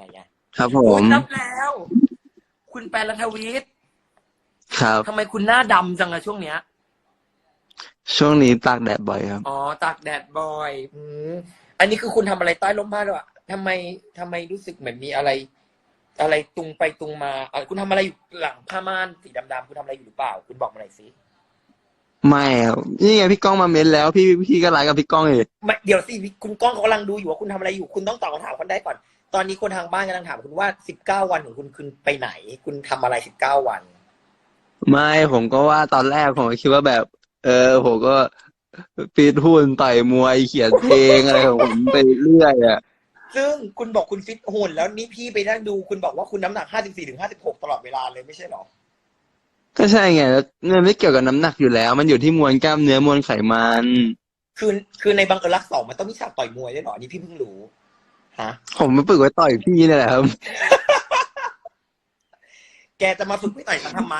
ไหนอะครับผโอ้มยนับแล้ว คุณแปลรัฐวิทย์ครับทำไมคุณหน้าดำจังอะช่วงเนี้ย ช่วงนี้ตากแดดบ่อยครับ อ๋อ ตากแดดบ่อย อืมอันนี้คือคุณทำอะไรใต้ร่มผ้าด้วยอะทำไมทำไมรู้สึกเหมือนมีอะไร อะไรตุงไปตุงมาอะคุณทำอะไรอยู่หลังผ้าม่านสีดำๆคุณทำอะไรอยู่หรือเปล่า คุณบอกมาหน่อยสิไม่ครับนี่ไงพี่ก้องมาเม้นแล้ว พี่พี่ก็ไลฟ์กับพี่ก้องเลยไม่เดี๋ยวสิคุณก้องเขากำลังดูอยู่ว่าคุณทำอะไรอยู่ คุณต้องตอบคำถามคนได้ก่อน ตอนนี้คนทางบ้านกำลังถามคุณว่าสิบเก้าวันของคุณคุณไปไหน คุณทำอะไรสิบเก้าวัน ไม่ผมก็ว่าตอนแรกผมก็คิดว่าแบบ เออผมก็ฟีดหุ้นต่อยมวยเขียนเพลงอะไรของผมไปเรื่อยอะซึ่งคุณบอกคุณฟิตหุ่นแล้วนี่พี่ไปนั่งดูคุณบอกว่าคุณน้ำหนักห้าสิบสี่ถึงห้าสิบหกตลอดเวลาเลยไม่ใช่หรอ ก็ใช่ไงแล้วมันไม่เกี่ยวกับน้ำหนักอยู่แล้ว มันอยู่ที่มวลกล้ามเนื้อมวลไขมัน คือคือในบังเอิญรักสองมันต้องมีฉากต่อยมวยด้วยเหรออันนี่พี่เพิ่งรู้ ฮะ ผมมาฝึกไว้ต่อยพี่นี่แหละครับ แกจะมาฝึกไม่ต่อยฉันทำไม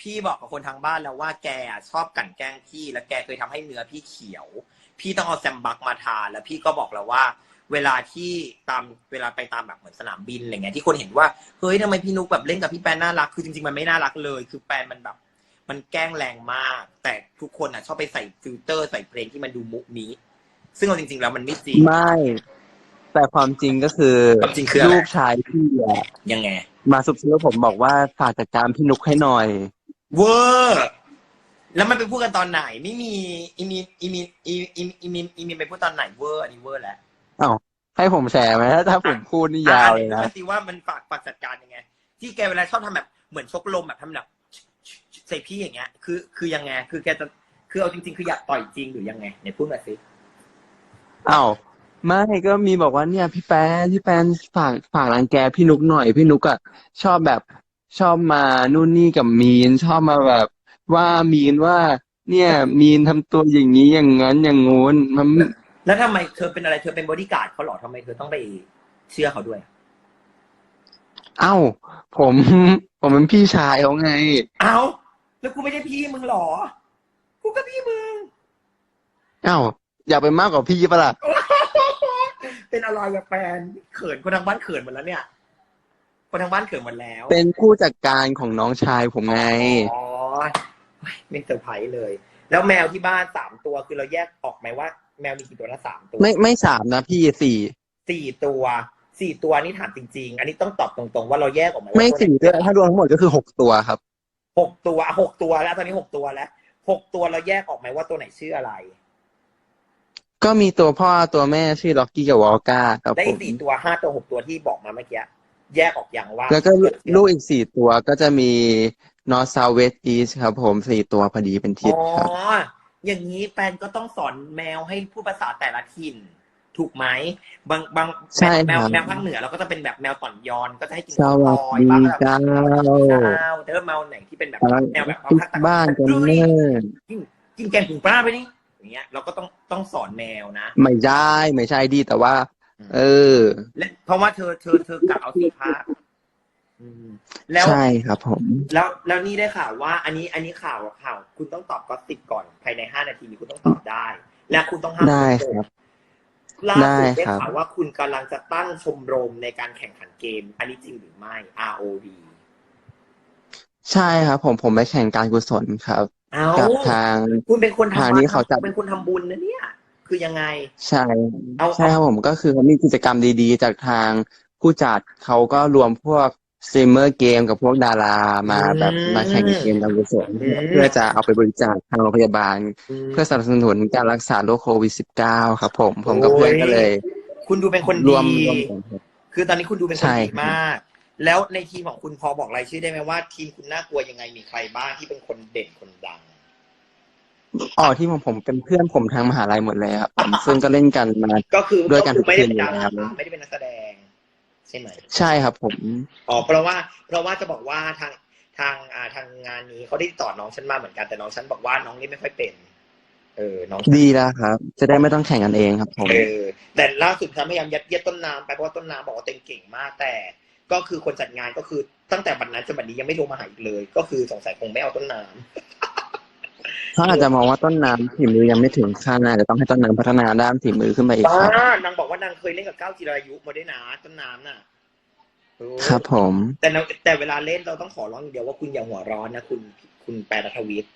พี่บอกกับคนทางบ้านแล้วว่าแกอะชอบกลั่นแกล้งพี่ แล้วแกเคยทำให้เนื้อพี่เขียว พี่ต้องเอาแซมบักมาทาแล้วพี่ก็บอกแล้วว่า เวลาที่ตามเวลาไปตามแบบเหมือนสนามบินอะไรเงี้ยที่คนเห็นว่าเฮ้ยทำไมพี่นุกแบบเล่นกับพี่แปนน่ารักคือจริงๆมันไม่น่ารักเลย คือแปนมันแบบ มันแกล้งแรงมาก แต่ทุกคนอะชอบไปใส่ฟิลเตอร์ใส่เพลงที่มันดูมุกนี้ ซึ่งเอาจริงๆแล้วมันไม่จริง ไม่ แต่ความจริงก็คือความจริงคืออะไร ลูกชายพี่อะยังไง มาซุบซิบผมบอกว่าฝากจัดการพี่นุกให้หน่อย เวอร์แล้วมันไปพูดกันตอนไหน ไม่มีอีมีอีมีอีอีอีมีอีมีไปพูดตอนไหนเวอร์อันนี้เวอร์แหละอ้าวให้ผมแชร์ไหมถ้าผมพูดนี่ยาวเลยอ่นะอ่สิว่ามันฝากฝากจัดการยังไง ที่แกเวลาชอบทำแบบเหมือนชกลมแบบทำแบบใส่พี่อย่างเงี้ย คือ คือยังไง คือแกจะคือเอาจริง ๆ คืออยากต่อยจริงหรือยังไงเนี่ยพูดมาสิอ้าว ไม่ก็มีบอกว่าเนี่ย พี่แป๊นพี่แป๊นฝากฝากรังแกพี่นุกหน่อย พี่นุกอะชอบแบบชอบมานู่นนี่กับมีน ชอบมาแบบ ว่ามีนว่า เนี่ย มีนทำตัวอย่างนี้อย่างนั้นอย่างงู้นมันแล้วทำไมเธอเป็นอะไรเธอเป็นบอดี้การ์ดเขาเหรอทำไมเธอต้องไปเชื่อเขาด้วย เอ้า ผม ผมเป็นพี่ชายเขาไง เอ้า แล้วกูไม่ใช่พี่มึงเหรอ กูก็พี่มึง เอ้า อยากเป็นมากกว่าพี่ปะล่ะ เป็นอะไรกับแฟนเขินคนทางบ้านเขินหมดแล้วเนี่ย คนทางบ้านเขินหมดแล้วเป็นผู้จัดการของน้องชายผมไงอ๋อไม่เซอร์ไพรส์เลย แล้วแมวที่บ้านสามตัวคือเราแยกออกไหมว่า แมวมีกี่ตัวนะสามตัวไม่ไม่สามนะพี่สี่สี่ตัวสี่ตัวนี่ถามจริง ๆ อันนี้ต้องตอบตรงๆ ว่าเราแยกออกไหมว่าไม่ตัวหนสี่ด้วยถ้ารวมทั้งหมดก็คือหกตัวครับหกตัวอะหกตัวแล้ว ตอนนี้หกตัวแล้วหกตัวเราแยกออกไหมว่าตัวไหนชื่ออะไร ก็มีตัวพ่อตัวแม่ชื่อล็อกกี้กับวอลก้าครับได้ผอีมกสี่ตัวห้าตัวหกตัวที่บอกมาเมื่อกี้แยกออกอย่างว่าแล้วก็ลูกอีกสี่ตัวก็จะมีนอร์ u า w เวส e อีสครับผมสี่ตัวพอดีเป็นทิศอ๋อครับ อย่างนี้แปนก็ต้องสอนแมวให้พูดภาษาแต่ละถิ่น ถูกไหมบางบางใช่แมวครับ แมวภาคเหนือเราก็จะเป็นแบบแมวต่อนยอนก็จะให้กินสวัสซอยดีบ้างก็แบบเจ้าเจ้าแต่ว่าแมวไหนที่เป็นแบบแมวแบบทุกภาคใต้บ้านกันลุยเนิ่นกินแกงผงปลาไปนี่ อย่างเงี้ย เราก็ต้องต้องสอนแมวนะ ไม่ได้ไม่ใช่ดีแต่ว่า เออ และเพราะว่าเธอเธอเธอกะเอาสีภาคอืมแล้วใช่ครับผม แล้วแล้วนี่ได้ข่าวว่า อันนี้อันนี้ข่าวข่าว คุณต้องตอบก็ติดก่อนภายในห้านาทีนี้คุณต้องตอบได้ และคุณต้องห้ามได้โกคงรับล่าได้สุดได้ครับข่าวว่าคุณกำลังจะตั้งชมรมในการแข่งขันเกม อันนี้จริงหรือไม่ ROV ใช่ครับผมผมไปแข่งการกุศลครับ เอากับทาง คุณเป็นคนทางทำนี้เขาจัดเป็นคนทำบุญนะเนี่ย คือยังไง ใช่เอาใช่ครับผมก็คือเขามีกิจกรรมดีๆ จากทางผู้จัดเขาก็รวมพวกสตรีมเมอร์เกมกับพวกดารามาแบบมาแข่งเกมการกุศลเพื่อจะเอาไปบริจาคทางโรงพยาบาล เพื่อสนับสนุนการรักษาโรคโควิด -19 ครับผมผมกับเพื่อนก็เลยคุณดูเป็นคนรดี วมรวมกันครับ คือตอนนี้คุณดูเป็นคใช่นดีครับ มาก แล้วในทีมของคุณพอบอกรายชื่อได้ไหมว่า ทีมคุณน่ากลัวยังไงมีใครบ้างที่เป็นคนเด่นคนดัง อ๋อที่ผมผมเป็นเพื่อนผมทางมหาลัยหมดเลยครับผมซึ่งก็เล่นกันมาก็คือด้วยกันก็คือไม่ได้เป็นทุกทีมดาราครับ ไม่ได้เป็นนักแสดง ใช่ไหม ใช่ครับผม อ๋อเพราะว่าเพราะว่าจะบอกว่าทางทางอ่าทางงานนี้เขาได้ติดต่อน้องฉันมาเหมือนกันแต่น้องฉันบอกว่าน้องนี่ไม่ค่อยเป็น เออน้องดีแล้วครับ จะได้ไม่ต้องแข่งกันเองครับผม เออแต่ล่าสุดฉันพยายามยัดเยียดต้นน้ำไปเพราะว่าต้นน้ำบอกว่าเต็งเก่งมากแต่ ก็คือคนจัดงานก็คือตั้งแต่บัดนั้นจนบัดนี้ยังไม่ลงมาหาอีกเลย ก็คือสงสัยคงไม่เอาต้นน้ำ เขาอาจจะมองว่าต้นน้ำฝีมือยังไม่ถึงขั้นอาจจะต้องให้ต้นน้ำพัฒนาด้านฝีมือขึ้นไปอีกบ้าครับ นางบอกว่านางเคยเล่นกับก้าวจิรายุมาด้วยนะต้นน้ำน่ะโอ้ครับผม แต่เราแต่เวลาเล่นเราต้องขอร้องอย่างเดียวว่าคุณอย่าหัวร้อนนะคุณคุณแปรรัฐวิทย์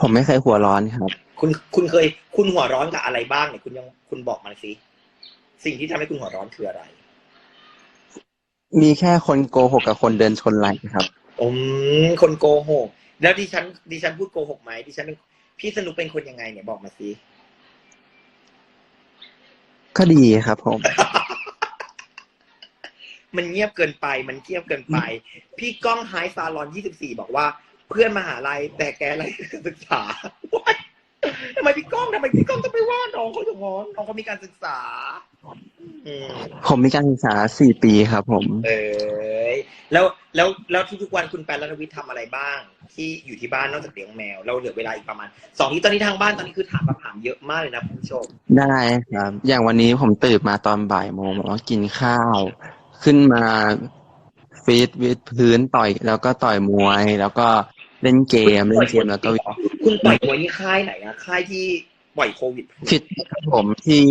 ผมไม่เคยหัวร้อนครับ คุณคุณเคย คุณหัวร้อนกับอะไรบ้างเนี่ยคุณยังคุณบอกมาสิสิ่งที่ทำให้คุณหัวร้อนคืออะไร มีแค่คนโกหกกับคนเดินชนไหลครับ อืมคนโกหก แล้วดิฉันดิฉันพูดโกหกไหมดิฉันเป็นพี่สนุกเป็นคนยังไงเนี่ยบอกมาสิก็ดีครับผม มันเงียบเกินไป มันเงียบเกินไป พี่ก้องไฮซาลอน 24 บอกว่า เพื่อนมหาลัยแต่แกอะไรศึกษา What? ทำไมพี่ก้องทำไมพี่ก้องต้องไปว่าน้องเขาอย่างง้อนน้องเขามีการศึกษาอืม ผมมีการศึกษาสี่ปีครับผม เอยแล้วแล้วแล้วทุกๆวันคุณแปนรัฐวิทย์ทำอะไรบ้าง ที่อยู่ที่บ้านนอกจากเลี้ยงแมว เราเหลือเวลาอีกประมาณสองที่ตอนนี้ทางบ้านตอนนี้คือถามคำถามเยอะมากเลยนะคุณผู้ชมได้ครับ อย่างวันนี้ผมตื่นมาตอนบ่ายโมงบอกว่ากินข้าว ขึ้นมาฟีดวิดพื้นต่อย แล้วก็ต่อยมวย แล้วก็เล่นเกมเล่นเกมแล้วก็คุณต่อยมวยนี่ค่ายไหนอะค่ายที่ ปล่อยโควิดฟิตครับผมที่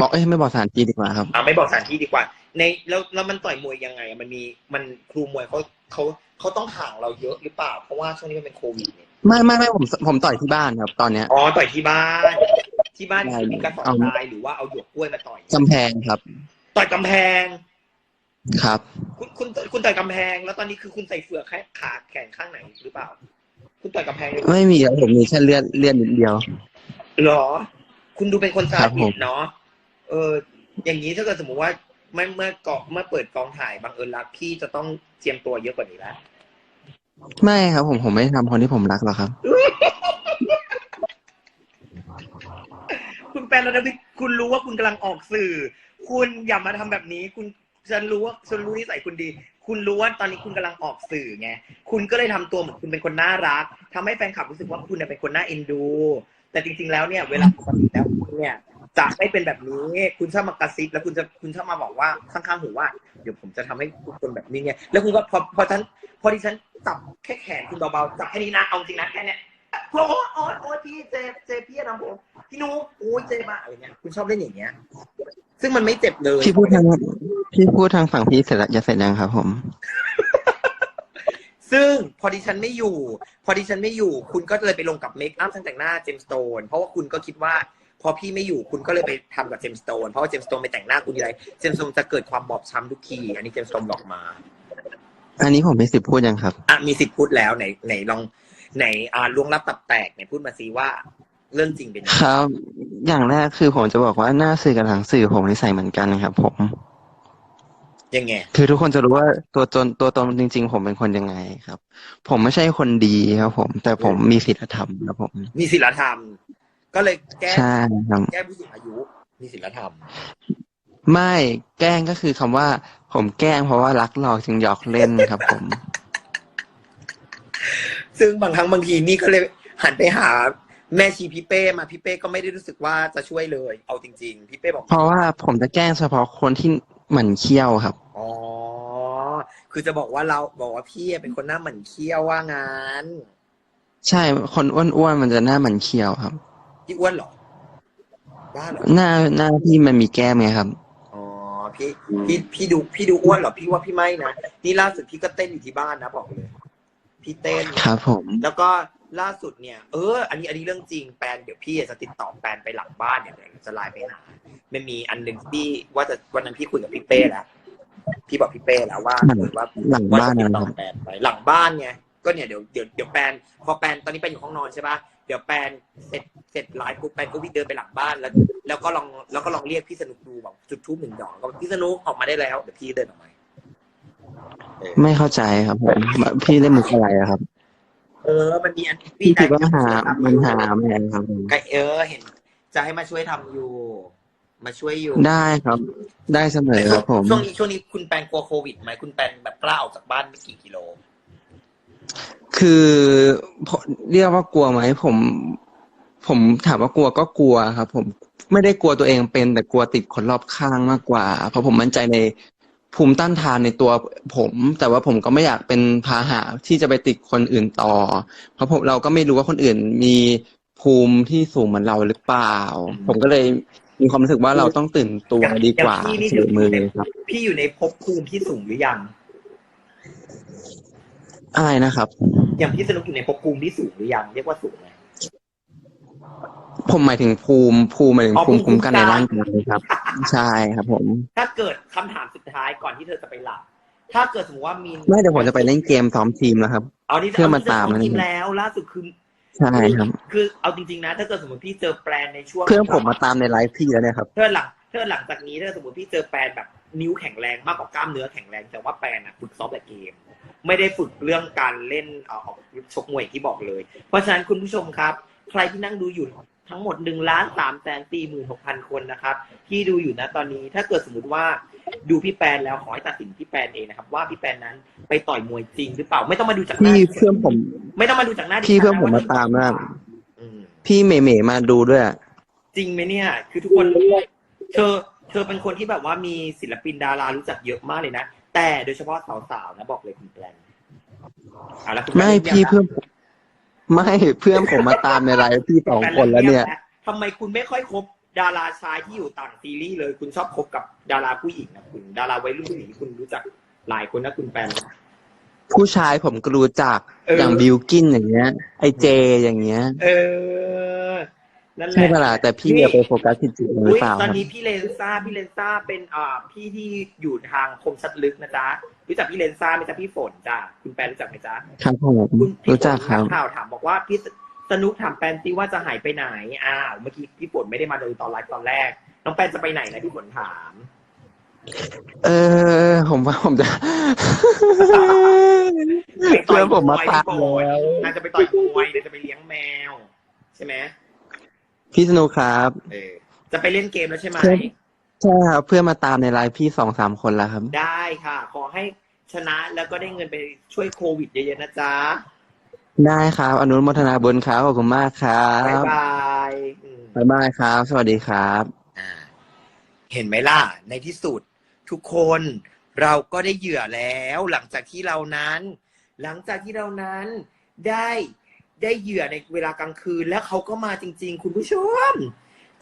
บอกเอ้ยไม่บอกสถานที่ดีกว่าครับอ่าไม่บอกสถานที่ดีกว่า ในแล้วแล้วมันต่อยมวยยังไงอะมันมีมันครูมวยเขาเขาเขาต้องห่างเราเยอะหรือเปล่า เพราะว่าช่วงนี้มันเป็นโควิดเนี่ยไม่ไม่ไม่ผมผมต่อยที่บ้านครับ ตอนเนี้ยอ๋อต่อยที่บ้าน ที่บ้านใช่มีกระสอบเอาทรายหรือว่าเอาหยวกกล้วยมาต่อยกำแพงครับ ต่อยกำแพง ครับ คุณคุณคุณต่อยกำแพง แล้วตอนนี้คือคุณใส่เฟือกแค่ขาแขนข้างไหนหรือเปล่า คุณต่อยกำแพงเลยไม่มีครับผมมีแค่เลือดเลือดนิดเดียวเหรอ คุณดูเป็นคนสาครับผธิมตเนาะเออ อย่างนี้ถ้าเกิดสมมติว่าเมื่อเมื่อเกาะเมื่อเปิดกองถ่ายบังเอิญรักพี่จะต้องเตรียมตัวเยอะกว่านี้แล้วไม่ครับ ผมผมไม่ทำคนที่ผมรักหรอกครับ คุณแปลแล้วนะพี่คุณรู้ว่าคุณกำลังออกสื่อ คุณอย่ามาทำแบบนี้ คุณฉันรู้ว่าฉันรู้นิสัยคุณดี คุณรู้ว่าตอนนี้คุณกำลังออกสื่อไงคุณก็เลยทำตัวเหมือนคุณเป็นคนน่ารักทำให้แฟนคลับรู้สึกว่าคุณเนี่ยเป็นคนน่าเอ็นดู แต่จริง ๆ แล้วเนี่ยเวลาปกติแล้วคุณเนี่ยจะไม่เป็นแบบนี้ คุณชอบมากระซิบแล้วคุณจะคุณชอบมาบอกว่าข้างๆหูว่าเดี๋ยวผมจะทำให้ทุกคนแบบนี้ไงแล้วคุณก็พอพอฉันพอที่ฉันจับแค่แขนคุณเบาๆจับแค่นี้นะเอาจริงนะแค่เนี้ยโอ้โอ้โอ้พี่เจเจพี่ทำผมพี่นุ๊กโอ้ยเจมาอะไรเงี้ยคุณชอบเล่นอย่างเงี้ย ซึ่งมันไม่เจ็บเลยพี่พูดทางพี่พูดทางฝั่งพี่เสร็จแล้วจะเสร็จยังครับผม ซึ่งพอดิฉันไม่อยู่ พอดิฉันไม่อยู่ คุณก็เลยไปลงกับเมคอัพช่างแต่งหน้าเจมสโตนเพราะว่าคุณก็คิดว่า พอพี่ไม่อยู่คุณก็เลยไปทำกับเจมสโตนเพราะว่าเจมสโตนไปแต่งหน้าคุณทีไรเจมสโตนจะเกิดความบอบช้ำทุกที อันนี้เจมสโตนบอกมา อันนี้ผมมีสิทธิ์พูดยังครับ อะมีสิทธิ์พูดแล้วไหนไหนลองไหนอ่าล่วงลับตับแตกไหนพูดมาซิว่าเรื่องจริงเป็นยังไงครับ อย่างแรกคือผมจะบอกว่าหน้าสื่อกับหลังสื่อผมนิสัยเหมือนกันครับผม ยังไง คือทุกคนจะรู้ว่าตัวตนตัวตนจริง ๆ ผมเป็นคนยังไงครับ ผมไม่ใช่คนดีครับ ผม แต่ผมมีศีลธรรมครับผม มีศีลธรรม ก็เลยแก้ใช่ครับแก้ผู้สูงอายุ มีศีลธรรม ไม่แกล้งก็คือคำว่า ผมแกล้งเพราะว่ารักหลอกจึงหยอกเล่นครับ ผม ซึ่งบางครั้งบางทีนี่ก็เลยหันไปหาแม่ชีพี่เป้มาพี่เป้ก็ไม่ได้รู้สึกว่าจะช่วยเลย เอาจริง ๆ พี่เป้บอก เพราะว่าผมจะแกล้งเฉพาะคนที่ หมั่นเคี้ยวครับ อ๋อ คือจะบอกว่าเราบอกว่าพี่เป็นคนหน้าหมันเคี้ยวว่างานใช่ คนอ้วนๆมันจะหน้าหมั่นเคี้ยวครับพี่อ้วนเหรอบ้าเหรอหน้าหน้าพี่มันมีแก้มไงครับ อ๋อ พี่พี่พี่ดูพี่ดูอ้วนเหรอ พี่ว่าพี่ไม่นะ นี่ล่าสุดพี่ก็เต้นอยู่ที่บ้านนะบอกเลย พี่เต้น ครับผม แล้วก็ล่าสุดเนี่ย เออ อันนี้อันนี้เรื่องจริงแปนเดี๋ยวพี่จะติดต่อแปนไปหลังบ้านเนี่ยเดี๋ยวจะไลน์ไปหา มันมีอันหนึ่งที่ว่าจะวันนั้นพี่คุยกับพี่เป้แล้วพี่บอกพี่เป้แล้วว่าหลังว่าหลังว่าบ้านจะติดนะต่อครับแปนไปหลังบ้านไงก็เนี่ยเดี๋ยวเดี๋ยวเดี๋ยวแปนพอแปนตอนนี้แปนอยู่ห้องนอนใช่ปะเดี๋ยวแปนเสร็จเสร็จไลฟ์ปุ๊บแปนก็วิ่งเดินไปหลังบ้านแล้ว แล้วก็ลองแล้วก็ลองเรียกพี่สนุกดูบอกจุดทูบหนึ่งดอกก็บอกพี่สนุกออกมาได้แล้วเดี๋ยวพี่เดินออกมาเออไม่เข้าใจครับผมพี่เล่นมุกอะไรอะครับ เออ มันมีอันพี่คิดว่าได้หามันหาแมนครับผมไกเออเห็น จะให้มาช่วยทำอยู่ มาช่วยอยู่ได้ครับ ได้เสมอครับผมช่วงนี้ช่วงนี้คุณแปนกลัวโควิดไหมคุณแปนแบบกล้าออกจากบ้านไม่กี่กิโล คือผมเรียกว่ากลัวไหมผม ผมถามว่ากลัวก็กลัวครับ ผมไม่ได้กลัวตัวเองเป็น แต่กลัวติดคนรอบข้างมากกว่า เพราะผมมั่นใจในภูมิต้านทานในตัวผม แต่ว่าผมก็ไม่อยากเป็นพาหะที่จะไปติดคนอื่นต่อ เพราะผมเราก็ไม่รู้ว่าคนอื่นมีภูมิที่สูงเหมือนเราหรือเปล่าอืมผมก็เลย มีความรู้สึกว่าเราต้องตื่นตัวดีกว่าอย่งพี่นี่ถือมือในครับ พี่อยู่ในภพภูมิที่สูงหรือยัง อะไรนะครับ อย่างพี่สนุกอยู่ในภพภูมิที่สูงหรือยัง เรียกว่าสูงไหมผมหมายถึงภูมิภูมิหมายถึงอ๋อภูมิคุ้มกันในภูมิคุ้มกันร่างกายครับ ใช่ครับผม ถ้าเกิดคำถามสุดท้ายก่อนที่เธอจะไปหลับ ถ้าเกิดสมมติว่ามีไม่เดี๋ยวผมจะไปเล่นเกมซ้อมทีมแล้วครับเอาที่เพื่อมาตามเอที่จะนะทีมแล้วล่าสุดคือ ใช่ครับคือเอาจริงๆนะ ถ้าเกิดสมมติพี่เจอแปลนในช่วงเพื่อนผมมาตามในไลฟ์พี่แล้วเนี่ยครับเธอหลังเธอหลังจากนี้ถ้าสมมติพี่เจอแปลนแบบนิ้วแข็งแรงมากกว่ากล้ามเนื้อแข็งแรงแต่ว่าแปลนอะฝึกซ้อมแต่เกม ไม่ได้ฝึกเรื่องการเล่นเอ่อออกชกมวยอย่างที่บอกเลย เพราะฉะนั้นคุณผู้ชมครับ ใครที่นั่งดูอยู่ ทั้งหมดหนึ่งล้านสามแสนสี่หมื่นหกพันคนนะครับ ที่ดูอยู่นะตอนนี้ถ้าเกิดสมมติว่าดูพี่แปนแล้วขอให้ตัดสินพี่แปนเองนะครับ ว่าพี่แปนนั้นไปต่อยมวยจริงหรือเปล่าไม่ต้องมาดูจากหน้าพี่เพื่อนผม ไม่ต้องมาดูจากหน้าดิฉัพี่เพื่อนนะผมว่มาตามนะอืมพี่เมย์เมย์มาดูด้วย จริงไหมเนี่ย คือทุกคนเธอ เธอเป็นคนที่แบบว่ามีศิลปินดารารู้จักเยอะมากเลยนะแต่โดยเฉพาะสาวๆนะบอกเลยคุณแปลนเอาละคุณแปลนไม่พี่งียบเพื่อนผม ไม่เพื่อนผมมาตามในไลฟ์พี่สองแปคนแล้วเนี่ยงีบทำไมคุณไม่ค่อยคบดาราชายที่อยู่ต่างซีรีส์เลย คุณชอบคบกับดาราผู้หญิงนะคุณ ดาราวัยรุ่นผู้หญิงที่คุณรู้จักหลายคนนะคุณแปลนผู้ชายผมก็รู้จักเออออย่างบิวกินอย่างเงี้ย ไอเจอย่างเงี้ย เออ นั่นแหละใช่ปะล่ะแต่พี่อย่าไปโฟกัสที่จุดนั้นหรืออุ๊ยเปล่าตคอนรับนี้พี่เลนซ่าพี่เลนซ่าเป็นอ่าพี่ที่อยู่ทางคมชัดลึกนะจ๊ะรู้จักพี่เลนซ่าไหมจ๊ะพี่ฝนจ้ะคุณแปนรู้จักไหมจ๊ะครับผมคุณพี่รู้จักครับนัข่าวถามบอกว่าพี่สนุกถามแปนซิว่าจะหายไปไหนอ้าวเมื่อกี้พี่ฝนไม่ได้มาเลยตอนไลฟ์ตอนแรก น้องแปนจะไปไหนนะพี่ฝนถาม เออ ผมว่าผมจะไปต่เพื่ออยนผมมาวยตามพี่ฝนแล้วนางจะไปต่อยมวยนางจะไปเลี้ยงแมว ใช่ไหม พี่สนุกครับ เออจะไปเล่นเกมแล้วใช่ไหมเพื่อนใช่ครับ เพื่อนมาตามในไลฟ์พี่สองสามคนแล้วครับ ได้ค่ะ ขอให้ชนะแล้วก็ได้เงินไปช่วยโควิดเยอะๆนะจ๊ะ ได้ครับ อนุโมทนาบุญครับขอบคุณมากครับ๊ายบ บายอืมบ๊ายบายครับ สวัสดีครับ อ่า เห็นไหมล่ะ ในที่สุด ทุกคนเราก็ได้เหยื่อแล้ว หลังจากที่เรานั้น หลังจากที่เรานั้นได้ ได้เหยื่อในเวลากลางคืน แล้วเขาก็มาจริง ๆ คุณผู้ชม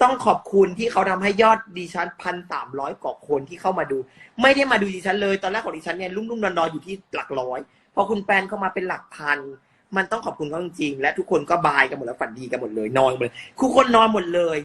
ต้องขอบคุณที่เขาทำให้ยอดดิฉันพันสามร้อยกว่าคนที่เข้ามาดู ไม่ได้มาดูดิฉันเลย ตอนแรกของดิฉันเนี่ยลุ่มๆนอนๆอยู่ที่หลักร้อยพอคุณแปนเข้ามาเป็นหลักพัน มันต้องขอบคุณเขาจริงๆและทุกคนก็บายกันหมดแล้วฝันดีกันหมดเลยนอนหมดเลยทุกคนนอนหมดเลย